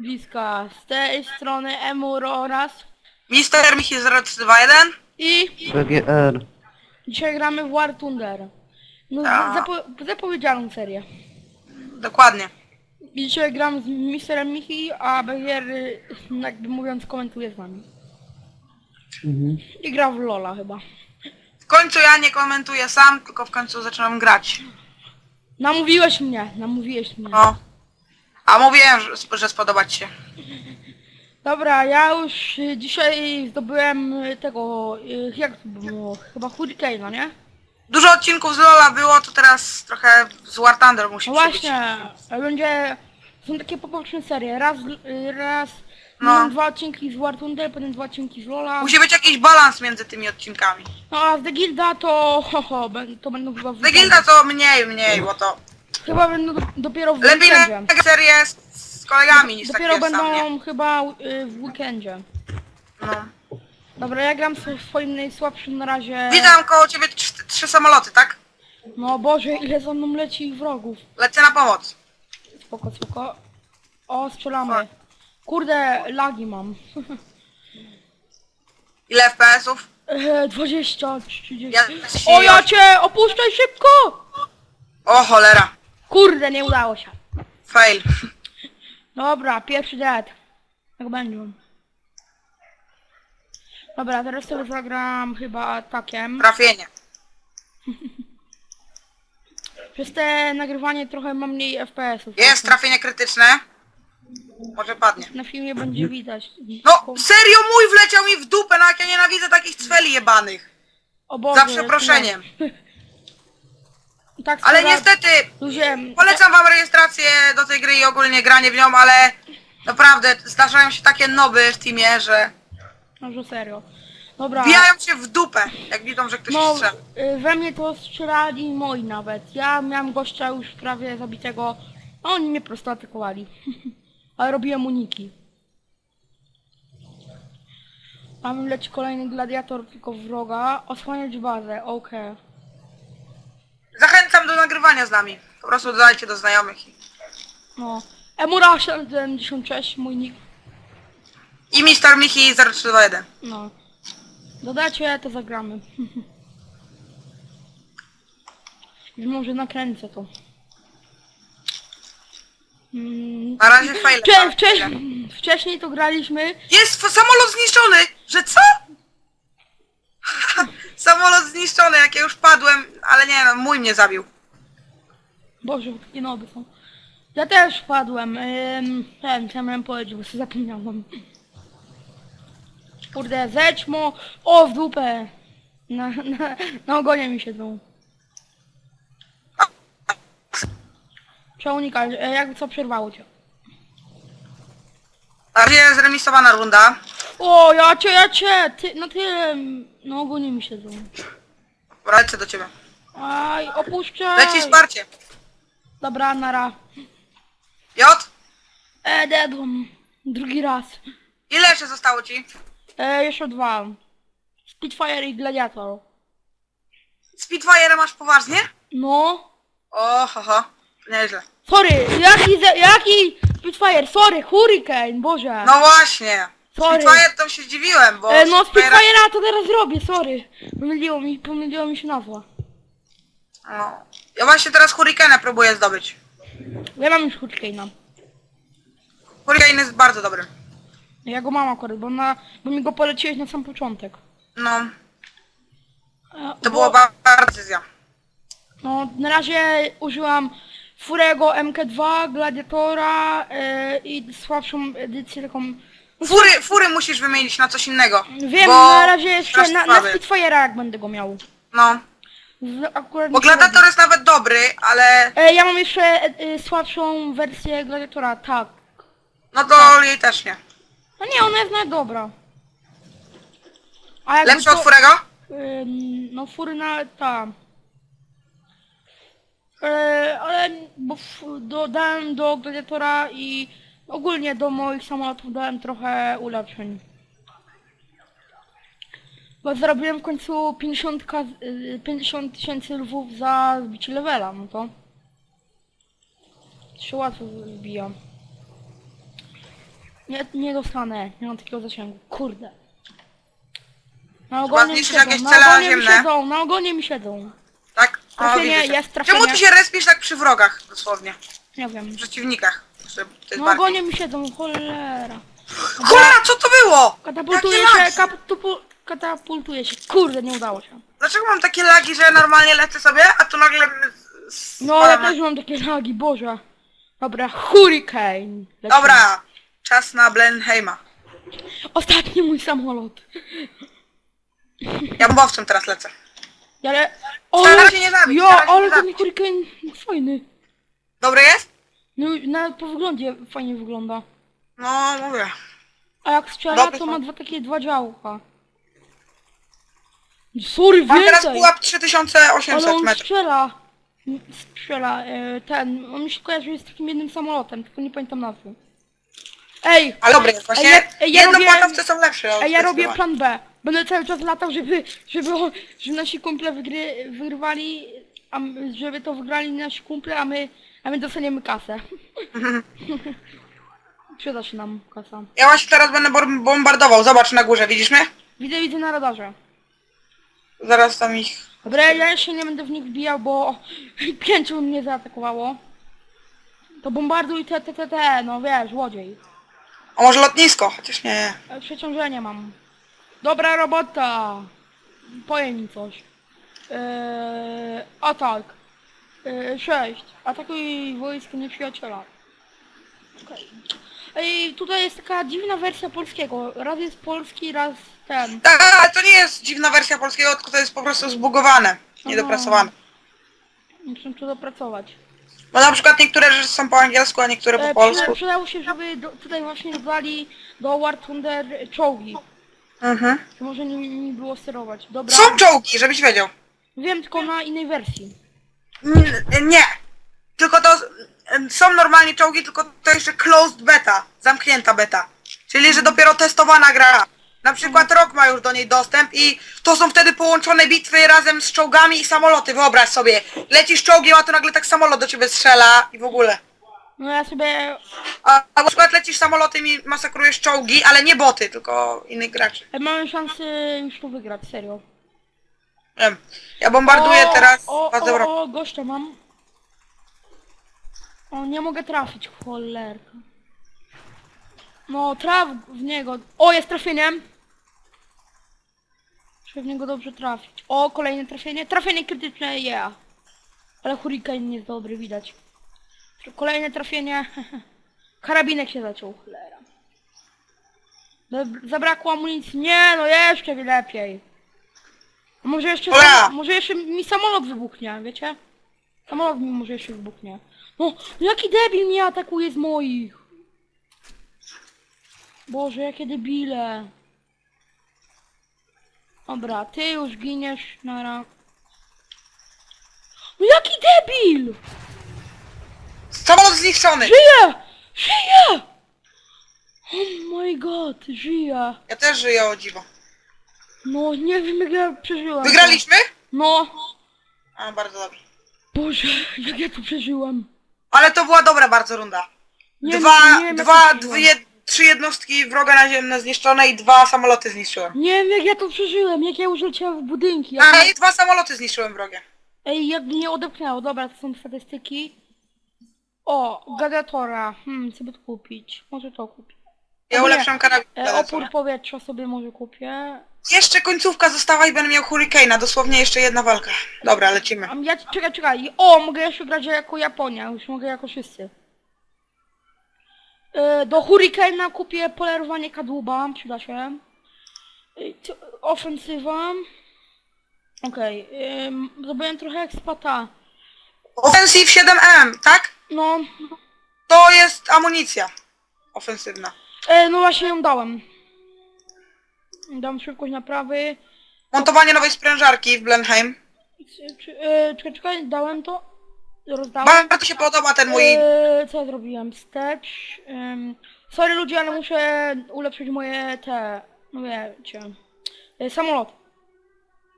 bliska. Z tej strony Emuro oraz Mister Michi 0321. i BGR. dzisiaj gramy w War Thunder. No Tak. zapo zapowiedzianą serię. Dokładnie. I dzisiaj gram z Misterem Michi, a y, jakby mówiąc, komentuje z nami. Mhm. I gra w Lola chyba. W końcu ja nie komentuję sam, tylko w końcu zaczynam grać. Namówiłeś mnie, namówiłeś mnie. No. A mówiłem, że, że spodoba ci się. Dobra, ja już y, dzisiaj zdobyłem y, tego, y, jak to było, chyba Hurricane'a, nie? Dużo odcinków z Lola było, to teraz trochę z War Thunder musi No przybić. właśnie, będzie, są takie poboczne serie, raz, y, raz, No. no. dwa odcinki z War Thunder, potem dwa odcinki z Lola. Musi być jakiś balans między tymi odcinkami. No a z The Gilda to, ho, ho, bę- to będą chyba The Gilda to mniej, mniej, bo to Chyba będą do, dopiero w lepiej weekendzie. na serię z, z kolegami niż Dopiero takie sam, nie? będą chyba y, w weekendzie. No. Dobra, ja gram w swoim najsłabszym na razie. Witam koło ciebie trzy, trzy samoloty, tak? No Boże, ile za mną leci wrogów. Lecę na pomoc. Spoko, spoko. O, strzelamy. Kurde, lagi mam. Ile FPS-ów? E, 20, 30. Ja- O, ja cię! Opuszczaj szybko! O cholera. Kurde, nie udało się. Fail. Dobra, pierwszy dead. Jak będzie. Dobra, teraz sobie zagram chyba atakiem. Trafienie. Przez te nagrywanie trochę mam mniej FPS-ów. Jest trafienie krytyczne. Może padnie. Na filmie będzie widać. No, serio mój wleciał mi w dupę, no jak ja nienawidzę takich cweli jebanych. O Boże, Za przeproszeniem. Tak, Ale skoro- niestety, Ludzie, polecam wam rejestrację do tej gry i ogólnie granie w nią, ale naprawdę zdarzają się takie noby w teamie, że Może serio. Dobra. wbijają się w dupę, jak widzą, że ktoś No, strzela. y, we mnie to strzelali moi nawet. Ja miałem gościa już prawie zabitego, a oni mnie prosto atakowali. Ale robiłem uniki. Tam leci kolejny gladiator, tylko wroga. Osłaniać bazę, okej. Zachęcam do nagrywania z nami. Po prostu dodajcie do znajomych. i- No. Emura 76, mój nick. I Mister Michi 0321. No. Dodacie, to zagramy. Już może nakręcę to. Mm, Na razie fail. Wcze- wcześniej, wcześniej to graliśmy. Jest f- samolot zniszczony! Że co? samolot zniszczony, jak ja już padłem, ale nie no, mój mnie zabił. Boże, takie noby są. Ja też wpadłem. Ym, ten, co ja miałem powiedzieć, bo sobie zapomniałem. Kurde, zećmo. O, w dupę. Na, na, na ogonie mi siedzą. Trzeba unikać, e, jakby co przerwało cię. Na razie zremisowana runda. O, ja cię, ja cię, ty, no ty, na ogonie mi siedzą. Dobra, Lecę do ciebie. Aj, opuszczaj. Leci wsparcie. Dobra, nara. J, E, dedłam. Drugi raz. ile jeszcze zostało ci? E, jeszcze dwa. Spitfire i Gladiator. Spitfire masz poważnie? No. O, ho, ho. Nieźle. Sorry, jaki, ze- jaki Spitfire? Sorry, Hurricane, Boże. No właśnie. Sorry. Spitfire to się zdziwiłem, bo... e, no Spitfire'a- Spitfire'a to teraz robię, sorry. Pomyliło mi, pomyliło mi się nazwa. No. Ja właśnie teraz Hurricane próbuję zdobyć. Ja mam już Hurricane'a. Hurricane jest bardzo dobry. Ja go mam akurat, bo, na, bo mi go poleciłeś na sam początek. No, E, to bo- była bardzo decyzja. No, na razie użyłam Furego MK2, Gladiatora e, i słabszą edycję taką... no, Fury, fury musisz wymienić na coś innego. Wiem, bo na razie jeszcze na, na słaby. Spitfire'a jak będę go miał. No, akurat bo mi się robi. Gladiator jest nawet dobry, ale E, ja mam jeszcze e, e, słabszą wersję Gladiatora, tak. no to jej też nie. No nie, ona jest nawet dobra. A jakby Lepszy od Furego? Ym, no furna ta. E, ale bo f, dodałem do gladiatora i ogólnie do moich samolotów dałem trochę ulepszeń. Bo zrobiłem w końcu 50 ka- y, 50 tysięcy lwów za zbicie levela, no to się łatwo zbija. Nie, nie dostanę, nie mam takiego zasięgu. Kurde. Na ogonie mi siedzą, jakieś na ogonie mi siedzą, na ogonie mi siedzą. Tak? O, Trafienie, widzę cię. jest trafienie. Czemu ty się respisz tak przy wrogach, dosłownie? Nie wiem. W przeciwnikach. Na bardziej... ogonie mi siedzą, cholera. Cholera, co to było? Katapultuje Jakie się, lagi? katapu- katapultuje się. Kurde, nie udało się. Dlaczego mam takie lagi, że normalnie lecę sobie, a tu nagle... s- No, ja też mam takie lagi, Boże. Dobra, hurricane. Lecimy. Dobra, czas na Blenheima. Ostatni mój samolot. Ja bombowcem teraz lecę. Ale... Się nie zabić, się ale nie ten zabić. hurricane fajny. Dobry jest? No, nawet po wyglądzie fajnie wygląda. No, mówię. A jak strzela, Dobry to ma dwa takie dwa działka. Sorry, Mam teraz więcej! pułap Ale 3800 on metrów. strzela. Strzela, e, ten, on mi się kojarzy z takim jednym samolotem, tylko nie pamiętam nazwy. Ej, Ale dobry jest, właśnie Ej, ja- ej, ja jednopłatowce są lepsze. od a ja robię zdecydowanie. plan B. Będę cały czas latał, żeby, żeby, żeby nasi kumple wygry, wygrywali, a, m- żeby to wygrali nasi kumple, a my, a my dostaniemy kasę. Przyda się nam kasa. Ja właśnie teraz będę bom- bombardował, zobacz na górze, widzisz mnie? Widzę, widzę na radarze. Zaraz tam ich... Dobra, ja jeszcze nie będę w nich wbijał, bo pięciu mnie zaatakowało. To bombarduj te, te, te, te, no wiesz, łodziej. A może lotnisko? Chociaż nie. E, Przeciążenie mam. Dobra robota! Powie mi coś. Eee, atak. Eee, 6. Atakuj wojsko nieprzyjaciela. Okej. Ej, tutaj jest taka dziwna wersja polskiego. Raz jest polski, raz ten. Tak, ale to nie jest dziwna wersja polskiego, tylko to jest po prostu zbugowane, niedopracowane. Muszę to dopracować. Bo na przykład niektóre rzeczy są po angielsku, a niektóre E, po polsku. przyda, przydało się, żeby do, tutaj właśnie dodali do War Thunder czołgi. Mhm. To może nie, nie było sterować. Dobra. Są czołgi, żebyś wiedział. Wiem, tylko na innej wersji. N- Nie. Tylko to są normalnie czołgi, tylko to jeszcze closed beta, zamknięta beta. Czyli, że dopiero testowana gra. Na przykład ROK ma już do niej dostęp i to są wtedy połączone bitwy razem z czołgami i samoloty. Wyobraź sobie, lecisz czołgiem, a tu nagle tak samolot do ciebie strzela i w ogóle. No ja sobie... A, a na przykład lecisz samolotem i masakrujesz czołgi, ale nie boty, tylko innych graczy. e, Mamy szansę już tu wygrać, serio. Ja bombarduję O, teraz O, bazę o, o, gościa mam. O, nie mogę trafić, cholerka. No, traf w niego. O, jest trafieniem. Muszę w niego dobrze trafić. O, kolejne trafienie. Trafienie krytyczne, yeah. Ale hurricane jest dobry, widać. Kolejne trafienie. Karabinek się zaciął, cholera. Zab- Zabrakło amunicji. Nie, no jeszcze lepiej. A Może jeszcze, może jeszcze mi samolot wybuchnie, wiecie? Samolot mi może jeszcze wybuchnie. No, jaki debil mnie atakuje z moich? Boże, jakie debile. Dobra, ty już giniesz na rak. No jaki debil! Samolot zniszczony! Żyje! Żyje! Oh my god, żyje. Ja też żyję o dziwo. No, nie wiem jak ja przeżyłam. Wygraliśmy? No, A, bardzo dobrze. Boże, jak ja to przeżyłam. Ale to była dobra bardzo runda. Nie dwa, nie wiem, jak dwa, to dwie, przeżyłam. trzy jednostki wroga naziemne zniszczone i dwa samoloty zniszczyłem. Nie wiem jak ja to przeżyłem, jak ja już leciałem w budynki. Jak... A i dwa samoloty zniszczyłem wrogie. Ej, jak mnie odepchnęło, dobra, to są statystyki. O, gladiatora, hmm, co by tu kupić? Może to kupię. Ja O nie, ulepszam karabin. E, opór powietrza sobie może kupię. Jeszcze końcówka została i będę miał Hurricane'a. Dosłownie jeszcze jedna walka. Dobra, lecimy. A ja, czekaj, czekaj. O, mogę jeszcze grać jako Japonia, już mogę jako wszyscy. E, do Hurricane'a kupię polerowanie kadłuba, przyda się. E, co- ofensywa. Okej, zrobiłem trochę ekspata. Offensive 7M, tak? No, To jest amunicja. Ofensywna. e, no właśnie ją dałem. Dam szybkość naprawy. Montowanie nowej sprężarki w Blenheim. Czy- czy- e, Czekaj, czekaj, dałem to? Rozdałem. Bardzo się podoba ten mój... Eee, co ja zrobiłem? Wstecz. Sorry ludzie, ale muszę ulepszyć moje te. No wiecie. E, samolot.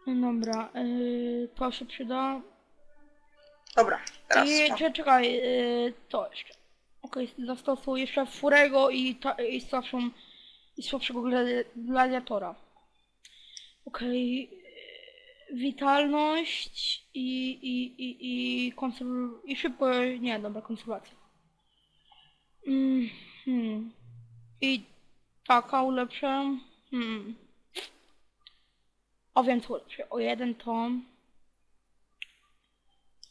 Dobra, yy, to się przyda. Dobra, teraz. I czekaj, czekaj to jeszcze. Okej, zastosuj jeszcze Furego i, ta, i słabszą i słabszego gladi- gladiatora. Okej. Witalność i, i, i, i, konserw- i szybko, nie, dobra, konserwacja. Mm, hmm. I taka ulepszę. Hmm. O więcej ulepszę. O jeden tom.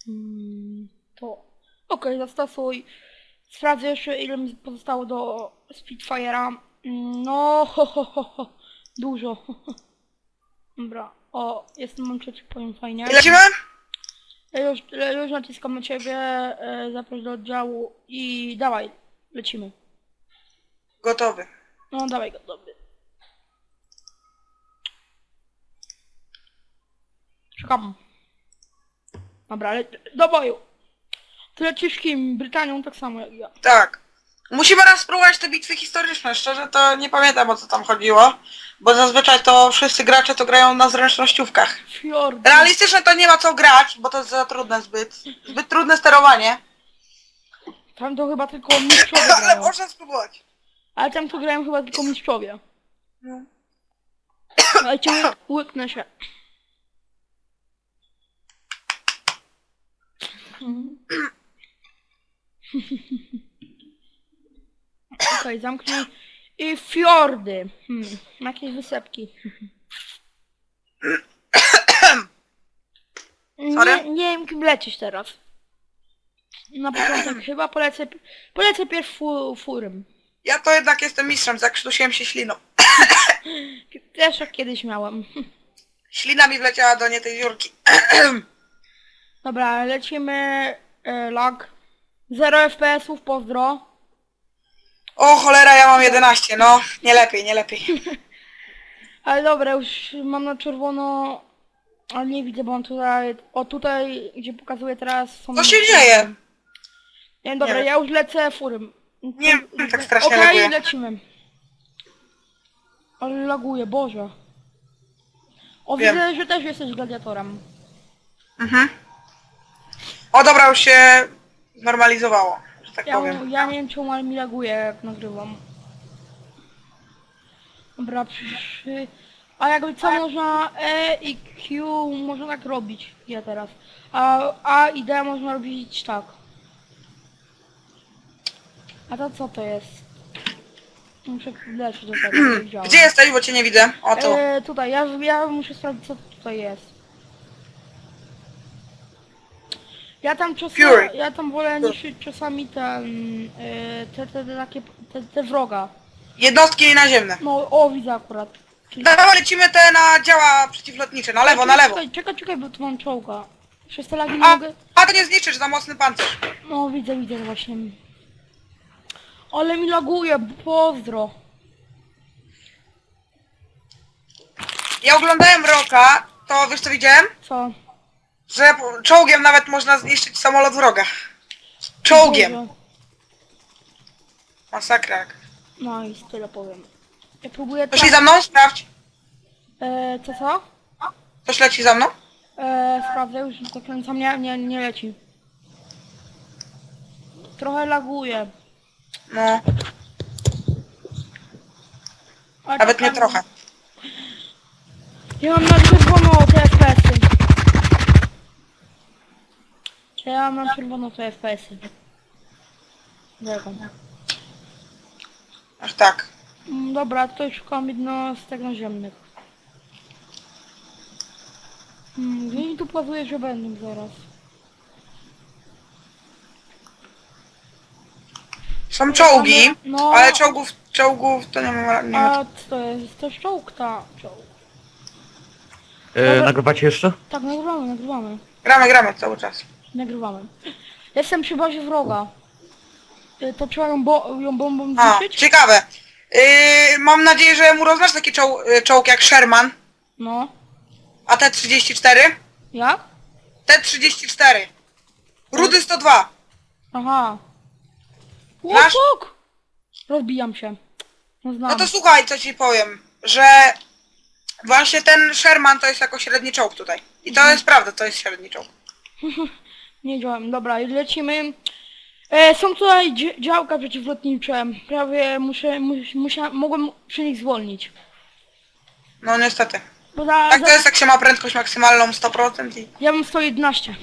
Hmm, to. Okej, zastosuj. Sprawdzę jeszcze ile mi pozostało do Spitfire'a. No, ho, ho, ho, ho. Dużo. Dobra. O, jestem, mam trzeci poziom, fajnie. Lecimy? Już, już naciskam na ciebie, e, zaproś do oddziału i dawaj, lecimy. Gotowy. No dawaj go, dobry. Czekam. Dobra, le do boju. Ty lecisz kim? Brytanią tak samo jak ja. Tak. Musimy raz spróbować te bitwy historyczne. Szczerze to nie pamiętam o co tam chodziło. Bo zazwyczaj to wszyscy gracze to grają na zręcznościówkach. Fjord. Realistyczne to nie ma co grać, bo to jest za trudne zbyt. Zbyt trudne sterowanie. Tam to chyba tylko mistrzowie Ale grają. można spróbować. Ale tam to grają chyba tylko mistrzowie. No. Ale cię łyknę się. Okej, zamknij. I fiordy. Hmm, jakieś wysepki. Sorry? Nie, nie wiem kim lecieć teraz. Na początek chyba polecę, polecę pierw fu, furem. Ja to jednak jestem mistrzem, zakrztusiłem się śliną. Też jak kiedyś miałem. Ślina mi wleciała do nie tej dziurki. Dobra, lecimy e, lag. 0 FPS-ów, pozdro. O cholera, ja mam 11, no. Nie lepiej, nie lepiej. Ale dobra, już mam na czerwono, ale nie widzę, bo mam tutaj, o tutaj, gdzie pokazuję teraz są... Co się dzieje? Nie, dobra, Nie ja już lecę furym. Nie, tak strasznie Okej, laguje. lecimy. Ale laguje, Boże. O, Wiem. widzę, że też jesteś gladiatorem. Mhm. O dobra, już się normalizowało, tak Ja, powiem. ja nie wiem czemu, ale mi laguje jak nagrywam. Dobra, przy... A jakby co można E i Q można tak robić, ja teraz. A A i D można robić tak. A to co to jest? Muszę leczyć do tego, nie wiedziałem. Gdzie jesteś, bo cię nie widzę? O tu. E, tutaj, ja, ja muszę sprawdzić co tutaj jest. Ja tam czasami, Fury. ja tam wolę niszczyć czasami ten, e, te, te, te takie, te, te wroga. Jednostki naziemne. No, o widzę akurat. Czyli- Dawaj, lecimy te na działa przeciwlotnicze, na lewo, na lewo. Czekaj, czekaj, czekaj, bo tu mam czołga. Przez te lagi nie A, mogę... a to nie zniszczysz, za mocny pancerz. No, widzę, widzę właśnie. Ale mi laguje, pozdro. Ja oglądałem Roka, to wiesz co widziałem? Co? Że czołgiem nawet można zniszczyć samolot wroga. Czołgiem. Boże. Masakra. jak. No i tyle powiem. Ja próbuję Ktoś leci tak... za mną? Sprawdź. E, co, co? Ktoś leci za mną? E, sprawdzę, już zakręcam, nie, nie, nie leci. Trochę laguje. No, nawet tak- nie trochę. Ja mam na czerwono Ja mam na czerwono te FPS-y. Dobra. Aż tak. Mm, Dobra, to szukam jednostek naziemnych. Hmm, gdzie mi tu plazuje, że będą zaraz? Są czołgi, No. ale czołgów, czołgów to nie ma... Nie ma. A co to jest? To jest czołg, ta czołg. E, nagrywacie jeszcze? Tak, nagrywamy, nagrywamy. Gramy, gramy cały czas. Nagrywamy. Jestem przy bazie wroga. Y, To trzeba ją, bo ją bombą A, zniszczyć? ciekawe. Yy, mam nadzieję, że mu roznasz taki czoł, yy, czołg jak Sherman, No. a T-34? Jak? T-34. Rudy 102. Aha. Masz? Łopok! Rozbijam się. No znam. No to słuchaj, co ci powiem, że właśnie ten Sherman to jest jako średni czołg tutaj. I to jest prawda, to jest średni czołg. Nie wiedziałem. Dobra, i lecimy. E, są tutaj dzi- działka przeciwlotnicze. Prawie muszę, mus, musia, mogłem przy nich zwolnić. No niestety. Bo za, Tak to za, jest jak się ma prędkość maksymalną 100% i... Ja mam 111.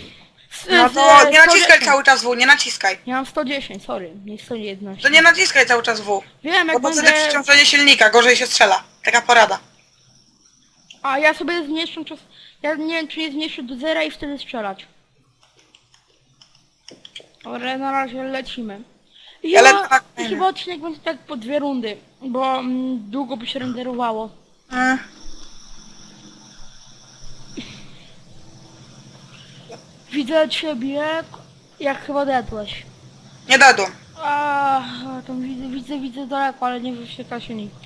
S- No to e, nie naciskaj 110. cały czas W, nie naciskaj. Ja mam 110, sorry, nie 111. To nie naciskaj cały czas W. Wiem, Bo jak to wtedy będę... przeciążenie silnika, gorzej się strzela. Taka porada. A ja sobie zmniejszę czas... Ja nie wiem, czy nie zmniejszę do zera i wtedy strzelać. Ale na razie lecimy. I Ja chyba, tak, i chyba odcinek będzie tak po dwie rundy, bo mm, długo by się renderowało. Mm. Widzę ciebie, jak chyba dedłeś. Nie dadłem. A, tam widzę, widzę, widzę daleko, ale nie wyświetla się nikt.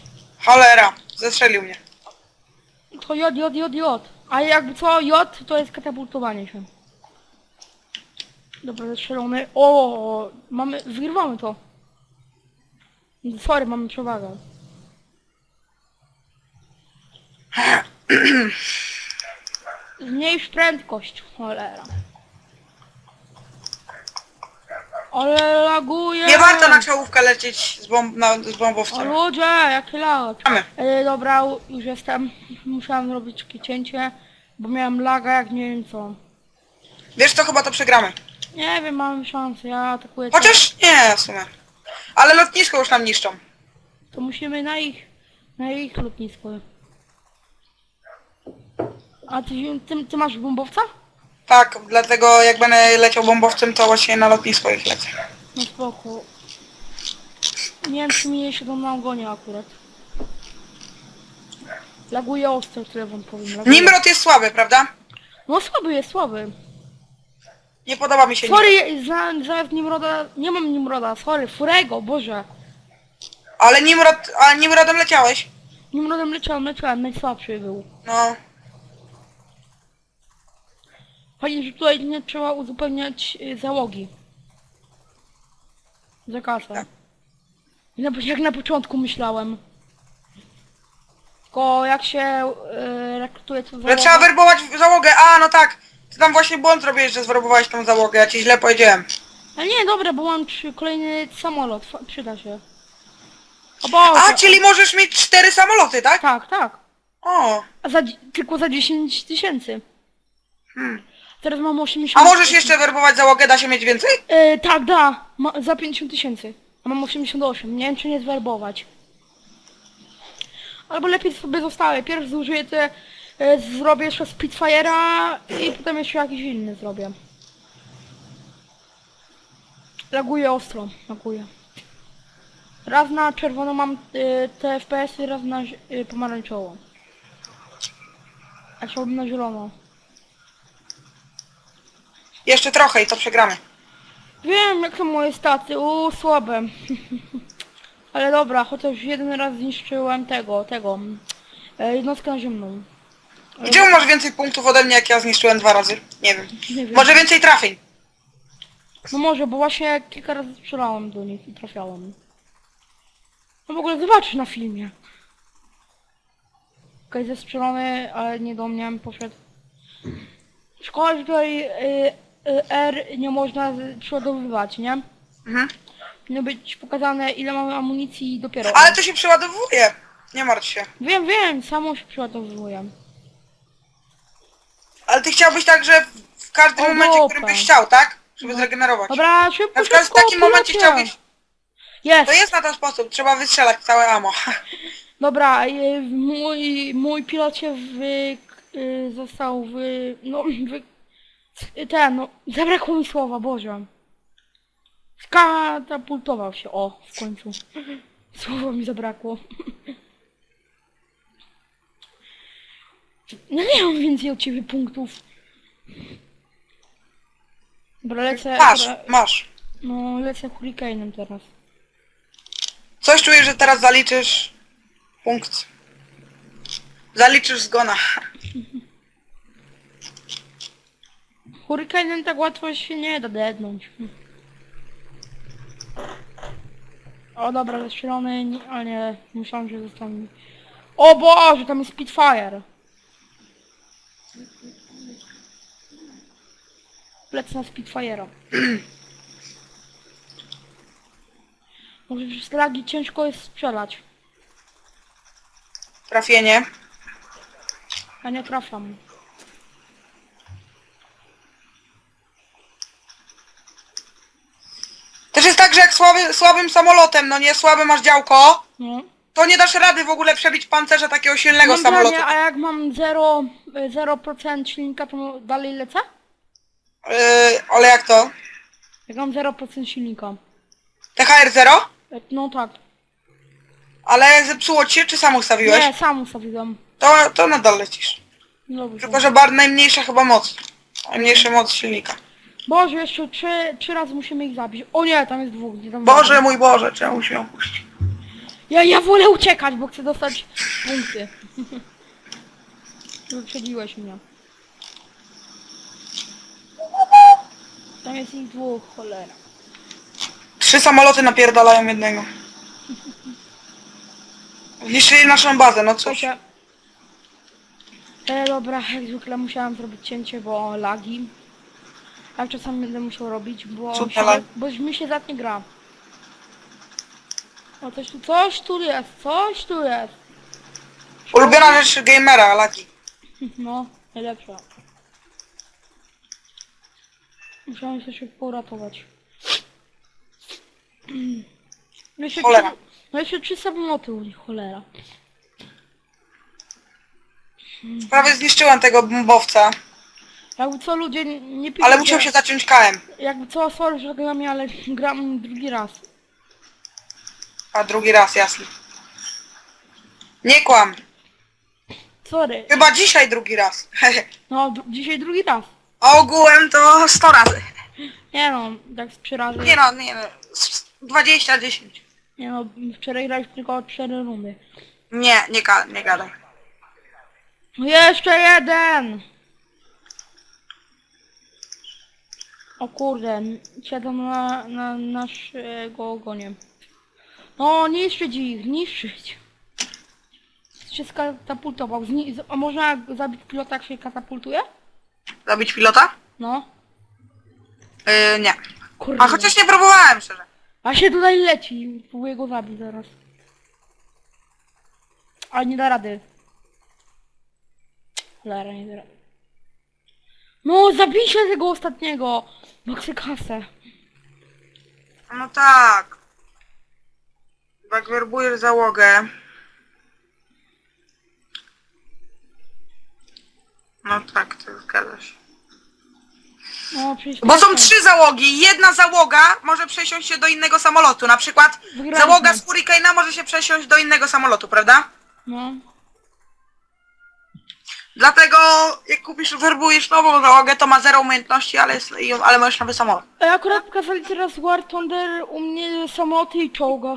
Cholera, zestrzelił mnie. To J, J, J, J. A jakby co, J to jest katapultowanie się. Dobra, zestrzelony. O, mamy, wygrywamy to. Sorry, mamy przewagę. Zmniejsz prędkość, cholera. Ale laguje. Nie warto na czołówkę lecieć z, bomb, na, z O bombowcem. ludzie, jaki lag. Mamy. E, dobra, już jestem. Musiałem zrobić takie cięcie, bo miałem laga jak nie wiem co. Wiesz co, chyba to przegramy. Nie wiem, mam szansę, ja atakuję. Chociaż nie, w sumie. Ale lotnisko już nam niszczą. To musimy na ich, na ich lotnisko. A ty, ty, ty masz bombowca? Tak, dlatego jak będę leciał bombowcem, to właśnie na lotnisko ich lecę. No spoko. Nie wiem, czy mi się to na ogonie akurat. Laguje ostro, tyle wam powiem. Laguje. Nimrod jest słaby, prawda? No słaby jest, słaby. Nie podoba mi się. Sorry, za, za Nimroda, nie mam Nimroda, sorry, Furego, Boże. Ale Nimrod, a Nimrodem leciałeś? Nimrodem leciałem, leciałem, najsłabszy był. No. Fajnie, że tutaj nie trzeba uzupełniać y, załogi. Za kasę. Tak. Na, jak na początku myślałem. Tylko jak się y, rekrutuje to Że trzeba werbować załogę. A, no tak. Ty tam właśnie błąd zrobiłeś, że zwerbowałeś tą załogę. Ja ci źle powiedziałem. Ale nie, dobra, bo mam trzy, kolejny samolot, fa- przyda się. O Boże. A, czyli możesz mieć cztery samoloty, tak? Tak, tak. O. A za, dzi- tylko za 10 tysięcy. Hmm. Teraz mam 80 A możesz jeszcze werbować załogę, da się mieć więcej? E, tak, da. Ma, za 50 tysięcy. A mam 88. Nie wiem, czy nie zwerbować. Albo lepiej sobie zostawię. Pierw zużyję te... E, zrobię jeszcze Spitfire'a i potem jeszcze jakiś inny zrobię. Laguje ostro. Laguje. Raz na czerwono mam e, te FPS-y, raz na zi- e, pomarańczową. A chciałbym na zielono. Jeszcze trochę i to przegramy. Wiem, jak to moje staty, u słabe. Ale dobra, chociaż jeden raz zniszczyłem tego, tego, e, jednostkę naziemną. Gdzie masz więcej punktów ode mnie, jak ja zniszczyłem dwa razy? Nie wiem. Nie wiem. Może więcej trafień. No może, bo właśnie kilka razy strzelałem do nich i trafiałem. No w ogóle zobaczysz na filmie. Okej, zestrzelony, ale nie do mnie poszedł. Szkoda, że tutaj y, y, R nie można z- przeładowywać, nie? Mhm. Powinno być pokazane ile mamy amunicji dopiero. Ale to się przeładowuje. Nie martw się. Wiem, wiem, samo się przeładowuję. Ale ty chciałbyś tak, że w każdym O, momencie, dupę. którym byś chciał, tak? Żeby zregenerować. Dobra, szybko, Na przykład w szybko, takim momencie chciałbyś... Jest! To jest na ten sposób, trzeba wystrzelać całe amo. Dobra, y, mój, mój pilocie wy, y, został wy, no, wy, ten, no, zabrakło mi słowa, Boże. Skatapultował się, o, w końcu. Słowa mi zabrakło. No nie mam więcej od ciebie punktów. Dobra, lecę, Masz, dobra, masz. no, lecę hurricane'em teraz. Coś czuję, że teraz zaliczysz punkt. Zaliczysz zgona. Hurricane'em tak łatwo się nie da dednąć. O dobra, zestrzelony, nie- ale nie, myślałem, że zostanie. O Boże, tam jest Spitfire. Lecę na Spitfire'a. Może przez lagi ciężko jest strzelać. Trafienie. Ja nie trafiam. Też jest tak, że jak słaby, słabym samolotem, no nie słabe masz działko, No. to nie dasz rady w ogóle przebić pancerza takiego silnego Mam samolotu. a jak mam 0, 0% silnika, to dalej lecę? Yy, ale jak to? Jak mam 0% silnika. THR 0? Jak- No tak. Ale zepsuło ci się, czy sam ustawiłeś? Nie, sam ustawiłem. To, to nadal lecisz. Dobrze. Tylko, że bar najmniejsza chyba moc. Najmniejsza moc silnika. Boże, jeszcze trzy, trzy razy musimy ich zabić. O nie, tam jest dwóch. Nie tam Boże mój Boże, czemu się ją puścić? Ja, ja wolę uciekać, bo chcę dostać punkty. Wyprzedziłeś mnie. Tam jest ich dwóch, cholera. Trzy samoloty napierdalają jednego. Zniszczyli naszą bazę, no cóż. Słuchajcie. E, dobra, jak zwykle musiałam zrobić cięcie, bo lagi. A czasami będę musiał robić, bo, się, lag? bo mi się zatnie gra. O, coś tu, coś tu jest, coś tu jest. Ulubiona rzecz gamera, Laki. No, najlepsza. Musiałem się szybko uratować. No jeszcze Cholera. trzy, no jeszcze trzy samoloty u nich, cholera. Prawie zniszczyłem tego bombowca, Jakby co ludzie nie, nie ale musiał się zaciąć KM. Jakby co, sorry, że gram, ale gram drugi raz. A drugi raz, jasny. Nie kłam. Sorry. Chyba dzisiaj drugi raz. No, dru- dzisiaj drugi raz. Ogółem to 100 razy. Nie no, tak z trzy razy. Nie no, nie no. s- 20, 10. Nie no, wczoraj graliśmy tylko cztery rundy. Nie, nie, ga- nie gadaj. No Jeszcze jeden! O kurde, siedzą na, na naszego ogonie. No, niszczyć ich, niszczyć. Się skatapultował. Zni- z- a można zabić pilota, jak się katapultuje? Zabić pilota? No. Yy, nie. Kurde. A chociaż nie próbowałem szczerze. A się tutaj leci. Próbuję go zabić zaraz. Ale nie da rady. Cholera, nie da rady. No, zabijcie tego ostatniego! Bo chcę kasę. No tak. Jak werbujesz załogę. No tak, to zgadza się. No, przecież... Bo są trzy załogi. Jedna załoga może przesiąść się do innego samolotu. Na przykład Wygraliśmy. załoga z Hurricane'a może się przesiąść do innego samolotu, prawda? No. Dlatego jak kupisz, werbujesz nową załogę, to ma zero umiejętności, ale, jest, i- ale możesz nowy samolot. E, akurat pokazali teraz War Thunder u mnie samoloty i czołga.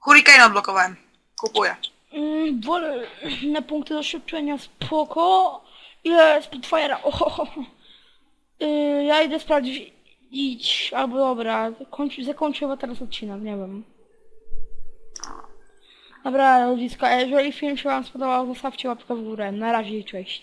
Hurricane odblokowałem. Kupuję. Mm, wolę na punkty doświadczenia spoko. Ile Spitfire'a? Ohoho. Yy, ja idę sprawdzić. Idź, albo dobra, kończ, zakończę chyba teraz odcinek, nie wiem. Dobra, ludziska, jeżeli film się wam spodobał, zostawcie łapkę w górę. Na razie cześć.